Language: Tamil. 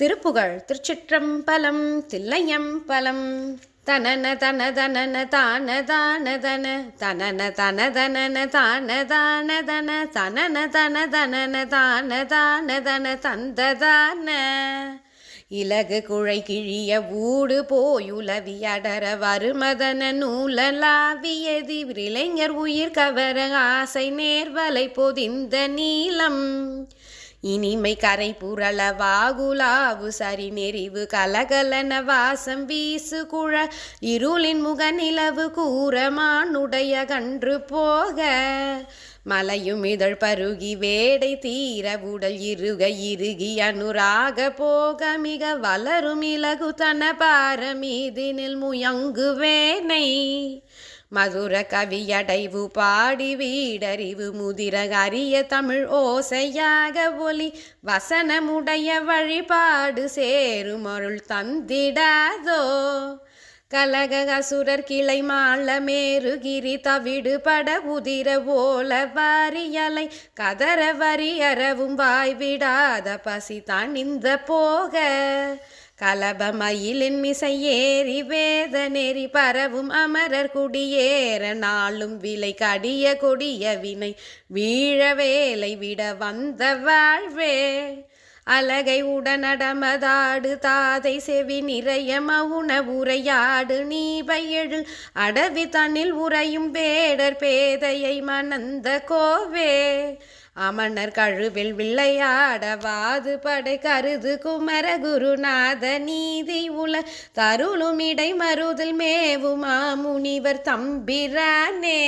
திருப்புகழ் திருச்சிற்றம்பலம் தில்லையம்பலம். தனன தன தனன தான தான தன. தனன தன தனன தான தான தன. தனன தன தனன தான தான தன தந்ததான இலகு குழை கிழிய ஊடு போயுலவி அடர வருமதன நூலலாவியதி இளைஞர் உயிர் கவர ஆசை நேர்வலை பொதிந்த நீளம். இனிமை கரை புரள வாகுலாவு சரி நெறிவு கலகலன வாசம் வீசு குழ இருளின் முக நிலவு கூறமானுடைய கன்று போக. மலையும் இதழ் பருகி வேடை தீர உடல் இருக இறுகி அனுராக போக மிக வளரும் இலகு தன பாரமீதினில் முயங்குவேனை மதுர கவியடைவு பாடி வீடறிவு முதிர அரிய தமிழ் ஓசையாக ஒலி வசனமுடைய வழிபாடு சேரும் அருள் தந்திடாதோ? கலக அசுரர் கிளை மாள மேருகிரி தவிடு பட உதிர ஓல வாரியலை கதற வரி அறவும் வாய்விடாத பசி தான் இந்த போக. கலபமயிலின் மிசை ஏறி வேத நெறி பரவும் அமரர் குடியேற நாளும் விலை கடிய கொடிய வினை வீழ வேலை விட வந்த வாழ்வே. அலகை உடனடமதாடு தாதை செவி நிறைய மவுன உரையாடு நீபையெழு அடவி தன்னில் உறையும் வேடர் பேதையை மணந்த கோவே. அமணர் கழுவில் விளையாடவாது படை கருது குமர குருநாத நீதி உல தருளுமிடை மருதில் மேவுமா முனிவர் தம்பிரானே.